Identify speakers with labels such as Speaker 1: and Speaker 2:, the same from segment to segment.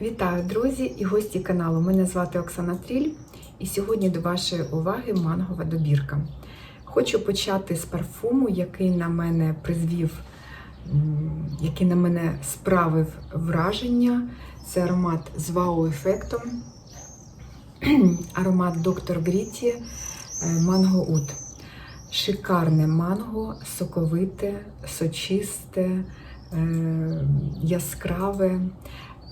Speaker 1: Вітаю, друзі і гості каналу. Мене звати Оксана Тріль, і сьогодні до вашої уваги мангова добірка. Хочу почати з парфуму, який на мене призвів, який на мене справив враження. Це аромат з вау-ефектом. Аромат Доктор Гріті Манго Ут. Шикарне манго, соковите, сочисте, е, яскраве,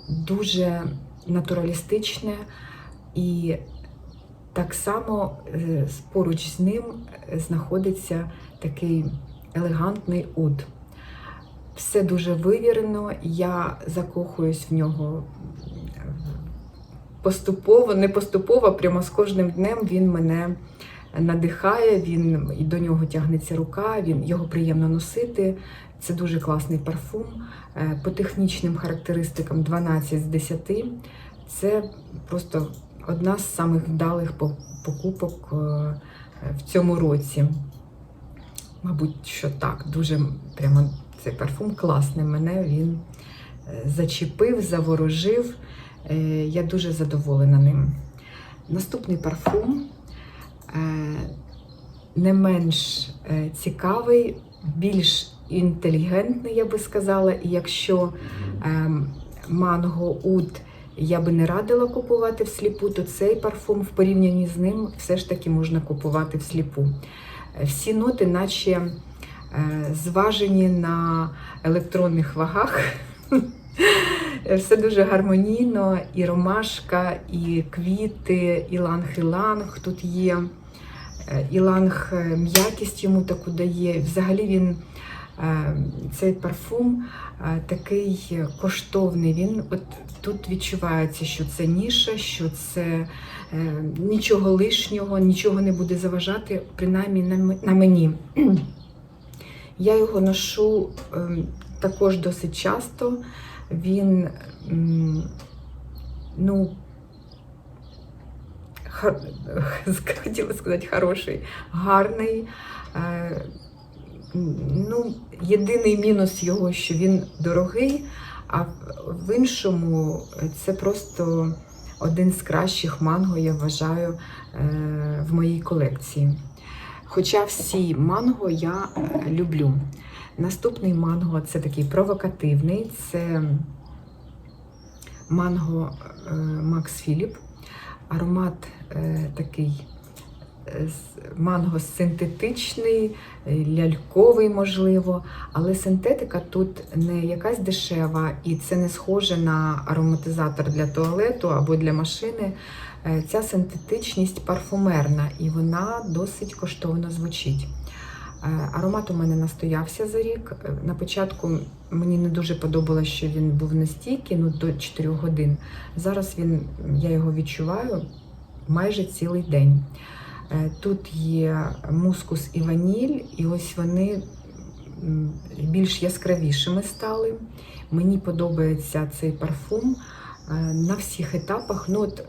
Speaker 1: дуже натуралістичне і так само е, поруч з ним знаходиться такий елегантний уд. Все дуже вивірено, я закохуюсь в нього поступово, не поступово, прямо з кожним днем він мене надихає, він і до нього тягнеться рука, він його приємно носити. Це дуже класний парфум. Е, По технічним характеристикам 12 з 10. Це просто одна з самих вдалих покупок е, в цьому році. Мабуть, що так, дуже прямо цей парфум класний. Мене він е, зачепив, заворожив. Я дуже задоволена ним. Наступний парфум не менш е, цікавий, більш інтелігентний, я би сказала. І якщо ем, манго Уд я би не радила купувати всліпу, то цей парфум в порівнянні з ним все ж таки можна купувати всліпу. Е, Всі ноти, наче е, зважені на електронних вагах. Все дуже гармонійно, і ромашка, і квіти, іланг-іланг тут є. Е, Іланг е, м'якість йому таку дає. Взагалі він е, цей парфум такий коштовний. Він от тут відчувається, що це ніша, що це нічого лишнього, нічого не буде заважати, принаймні на мені. Я його ношу ем, також досить часто. Він, ну. хотіла сказати, хороший, гарний. Е, Ну, єдиний мінус його, що він дорогий, а в іншому це просто один з кращих манго, я вважаю, е, в моїй колекції. Хоча всі манго я е, люблю. Наступний манго це такий провокативний, це манго Макс Філіп. Аромат е, такий е, манго синтетичний, е, ляльковий, можливо, але синтетика тут не якась дешева, і це не схоже на ароматизатор для туалету або для машини. Ця синтетичність парфумерна і вона досить коштовно звучить. Е, Аромат у мене настоявся за рік. Е, На початку мені не дуже подобалося, що він був настійкий, ну до 4 годин. Зараз він, я його відчуваю майже цілий день. Е, Тут є мускус і ваніль, і ось вони більш яскравішими стали. Мені подобається цей парфум на всіх етапах. Ну, от,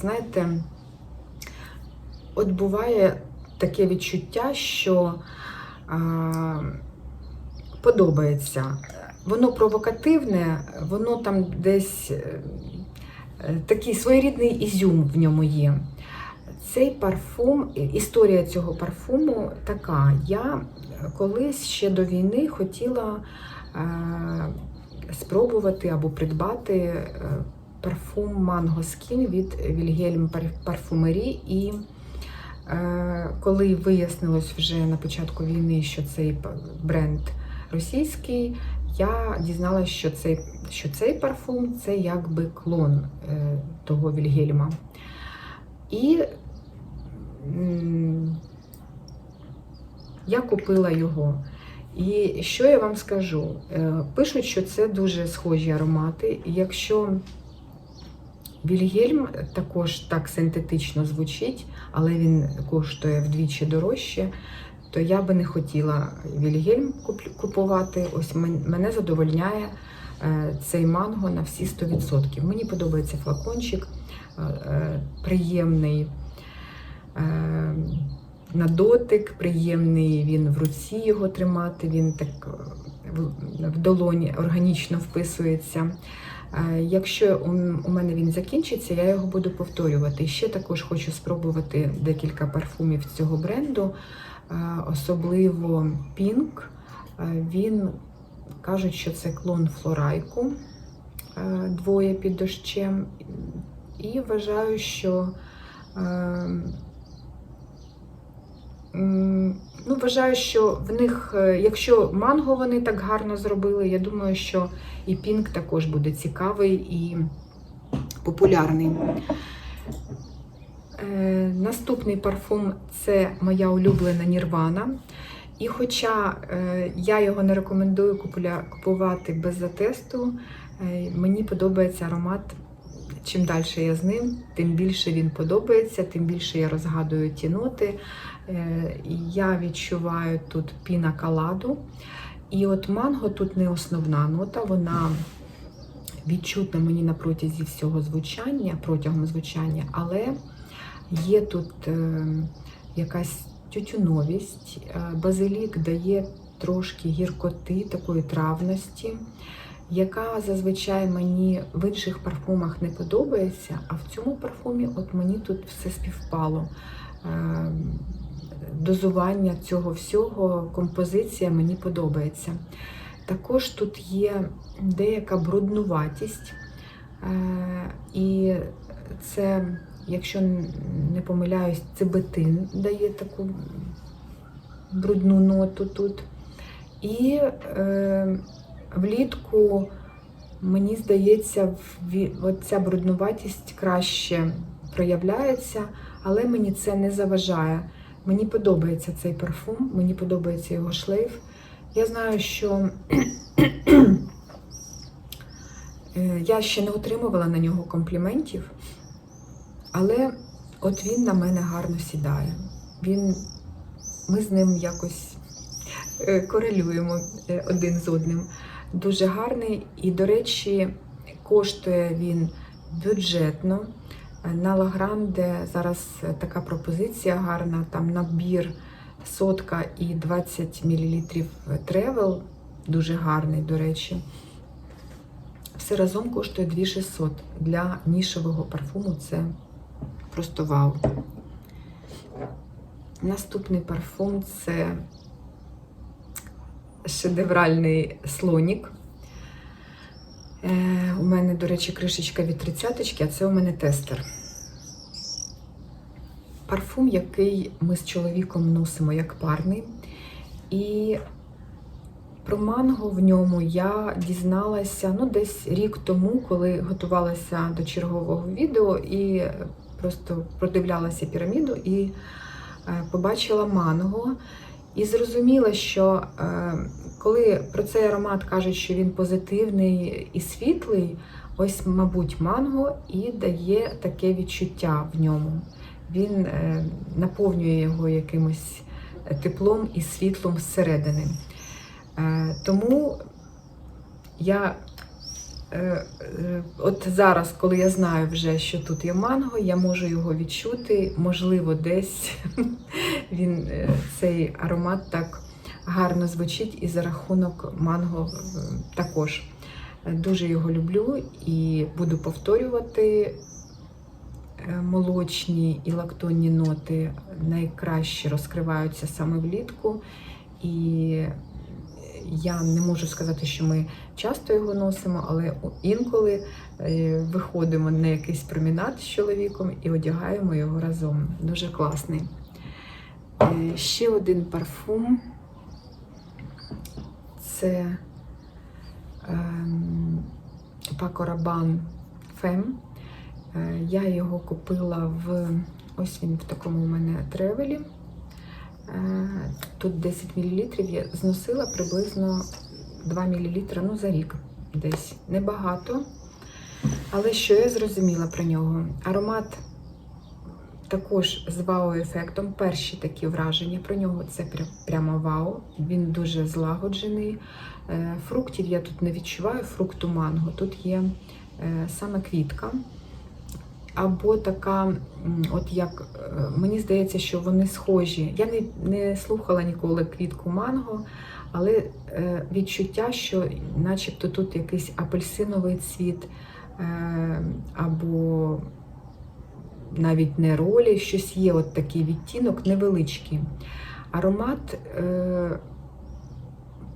Speaker 1: знаєте, от буває таке відчуття, що а, подобається. Воно провокативне, воно там десь е, такий своєрідний ізюм в ньому є. Цей парфум, історія цього парфуму така. Я колись ще до війни хотіла е, спробувати або придбати е, парфум Mango Skin від Wilhelm Parfumerie і Коли вияснилось вже на початку війни, що цей бренд російський, я дізналася, що цей, що цей парфум це якби клон е, того Вільгельма. І я купила його. І що я вам скажу? Е, Пишуть, що це дуже схожі аромати. Якщо Вільгельм також так синтетично звучить, але він коштує вдвічі дорожче, то я би не хотіла Вільгельм купувати. Ось мене задовольняє е, цей манго на всі 100%. Мені подобається флакончик, е, е, приємний. На дотик, приємний він в руці його тримати, він так в долоні органічно вписується. Якщо у- мене він закінчиться, я його буду повторювати. Ще також хочу спробувати декілька парфумів цього бренду, особливо Pink. Він кажуть, що це клон Флорайку двоє під дощем. І вважаю, що е, м, ну, вважаю, що в них, е, якщо манго вони так гарно зробили, я думаю, що і Пінк також буде цікавий і популярний. Е, наступний парфум це моя улюблена Нірвана. І хоча е, я його не рекомендую купувати без затесту, мені подобається аромат. Чим далі я з ним, тим більше він подобається, тим більше я розгадую ті ноти. Е, Я відчуваю тут піна каладу. І от манго тут не основна нота, вона відчутна мені на протязі всього звучання, протягом звучання, але є тут е, якась тютюновість. Е, Базилік дає трошки гіркоти, такої травності, яка зазвичай мені в інших парфумах не подобається, а в цьому парфумі от мені тут все співпало. Дозування цього всього, композиція мені подобається. Також тут є деяка бруднуватість, е, і це, якщо не помиляюсь, цибетин дає таку брудну ноту тут. І е, влітку, мені здається, ця бруднуватість краще проявляється, але мені це не заважає. Мені подобається цей парфум, мені подобається його шлейф. Я знаю, що е, я ще не отримувала на нього компліментів, але от він на мене гарно сідає. Він, ми з ним якось е, корелюємо е, один з одним. Дуже гарний і, до речі, коштує він бюджетно. Е, На Лагранде зараз е, така пропозиція гарна, там набір сотка і 20 мл тревел, дуже гарний, до речі. Все разом коштує 2600. Для нішевого парфуму це просто вау. Наступний парфум це шедевральний слонік. Е, у мене, до речі, кришечка від тридцяточки, а це у мене тестер. Парфум, який ми з чоловіком носимо як парний. І про манго в ньому я дізналася ну, десь рік тому, коли готувалася до чергового відео і просто продивлялася піраміду і е, побачила манго. І зрозуміла, що е, коли про цей аромат кажуть, що він позитивний і світлий, ось, мабуть, манго і дає таке відчуття в ньому. Він е, наповнює його якимось теплом і світлом зсередини. Е, тому я от зараз, коли я знаю вже, що тут є манго, я можу його відчути, можливо, десь він е, цей аромат так гарно звучить і за рахунок манго е, також. Е, Дуже його люблю і буду повторювати. Е, Молочні і лактонні ноти найкраще розкриваються саме влітку. І я не можу сказати, що ми часто його носимо, але інколи е, виходимо на якийсь промінат з чоловіком і одягаємо його разом. Дуже класний. Е, Ще один парфум. Це ем, Rabanne Femme. Е, Я його купила в ось він в такому у мене тревелі. Е, Тут 10 мл. Я зносила приблизно 2 мл ну, за рік десь. Небагато. Але що я зрозуміла про нього? Аромат також з вау-ефектом. Перші такі враження про нього це прямо вау. Він дуже злагоджений. Е, Фруктів я тут не відчуваю, фрукту манго. Тут є е, саме квітка. Або така, от як е, мені здається, що вони схожі. Я не, не слухала ніколи квітку манго, але е, відчуття, що начебто тут якийсь апельсиновий цвіт е, або навіть не ролі, щось є от такий відтінок невеличкий. Аромат,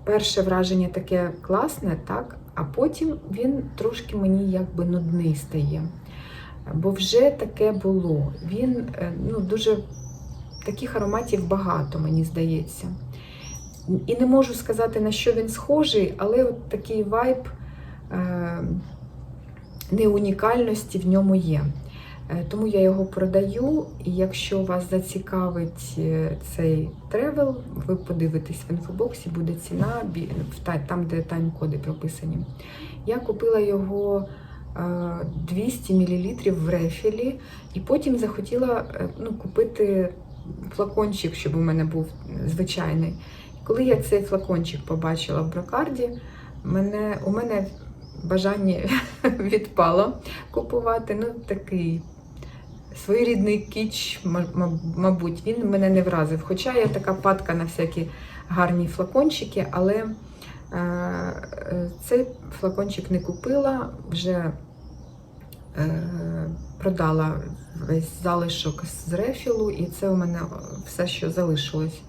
Speaker 1: перше враження таке класне, так, а потім він трошки мені якби нудний стає. Бо вже таке було. Він е, ну, дуже таких ароматів багато, мені здається. І не можу сказати, на що він схожий, але от такий вайб е, неунікальності в ньому є. Е, Тому я його продаю, і якщо вас зацікавить цей тревел, ви подивитесь в інфобоксі, буде ціна там, де тайм-коди прописані. Я купила його 200 мл в рефілі, і потім захотіла е, ну, купити флакончик, щоб у мене був звичайний. Коли я цей флакончик побачила в брокарді, мене, у мене бажання відпало купувати. Ну, такий своєрідний кіч, ма- ма- мабуть, він мене не вразив. Хоча я така падка на всякі гарні флакончики, але е, е, цей флакончик не купила, вже е, продала весь залишок з рефілу, і це у мене все, що залишилось.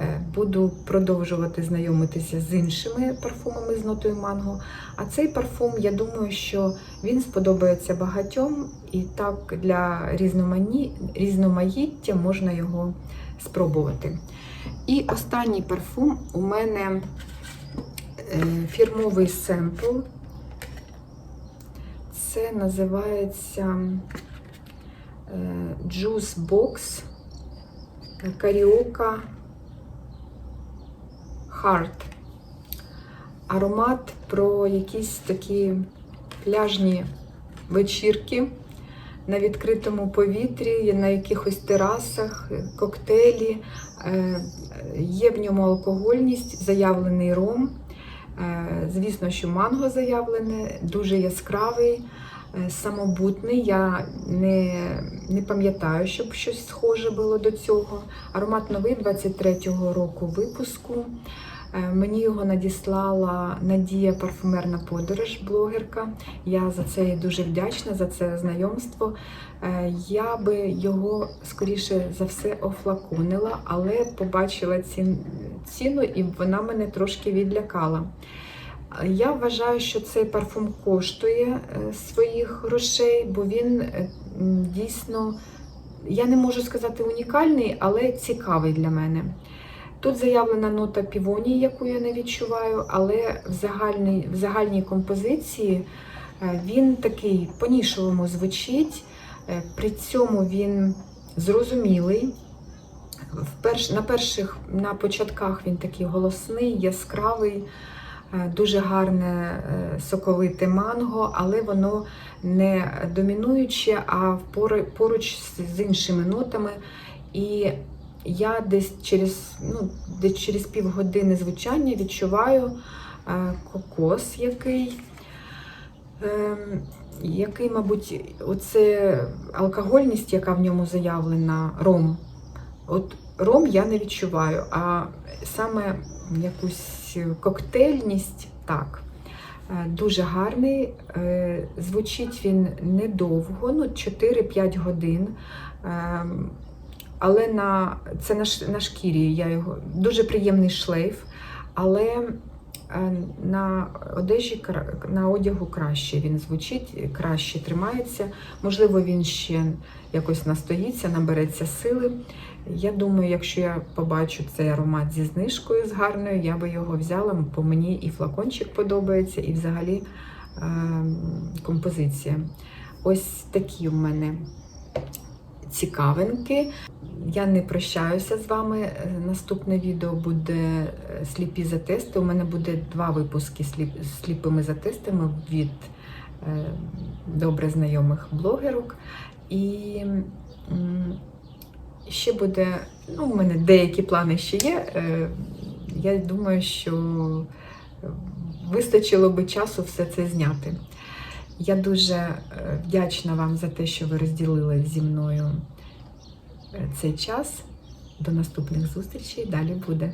Speaker 1: Е, Буду продовжувати знайомитися з іншими парфумами з нотою манго. А цей парфум, я думаю, що він сподобається багатьом, і так для різномані... різноманіття можна його спробувати. І останній парфум у мене е, фірмовий семпл. Це називається е, Juice Box Каріока Heart. Аромат про якісь такі пляжні вечірки на відкритому повітрі, на якихось терасах, коктейлі. Е, Є в ньому алкогольність, заявлений ром. Е, Звісно, що манго заявлене, дуже яскравий, е, самобутний. Я не, не пам'ятаю, щоб щось схоже було до цього. Аромат новий 23-го року випуску. Е, Мені його надіслала Надія парфумерна подорож, блогерка. Я за це дуже вдячна, за це знайомство. Е, Я би його скоріше за все офлаконила, але побачила ціну і вона мене трошки відлякала. Я вважаю, що цей парфум коштує е, своїх грошей, бо він дійсно, я не можу сказати унікальний, але цікавий для мене. Тут заявлена нота півонії, яку я не відчуваю, але в, загальній, в загальній композиції е, він такий по-нішовому звучить, е, при цьому він зрозумілий. На перших на початках він такий голосний, яскравий, е, дуже гарне соковите манго, але воно не домінуюче, а поруч з іншими нотами. І я десь через, ну, десь через півгодини звучання відчуваю е, кокос, який, ем, який, мабуть, оце алкогольність, яка в ньому заявлена, ром. От ром я не відчуваю, а саме якусь коктейльність так. Е, Дуже гарний. е, Звучить він недовго, ну 4-5 годин. Але на, це на, на шкірі я його дуже приємний шлейф, але е, на одежі на одягу краще він звучить, краще тримається. Можливо, він ще якось настоїться, набереться сили. Я думаю, якщо я побачу цей аромат зі знижкою з гарною, я би його взяла, бо мені і флакончик подобається, і взагалі е, композиція. Ось такі в мене цікавинки. Я не прощаюся з вами. Е, Наступне відео буде е, сліпі за тести. У мене буде два випуски з сліпими за тестами від е, добре знайомих блогерок. І ще буде, ну, у мене деякі плани ще є. Я думаю, що вистачило би часу все це зняти. Я дуже е, вдячна вам за те, що ви розділили зі мною е, цей час. До наступних зустрічей. Далі буде.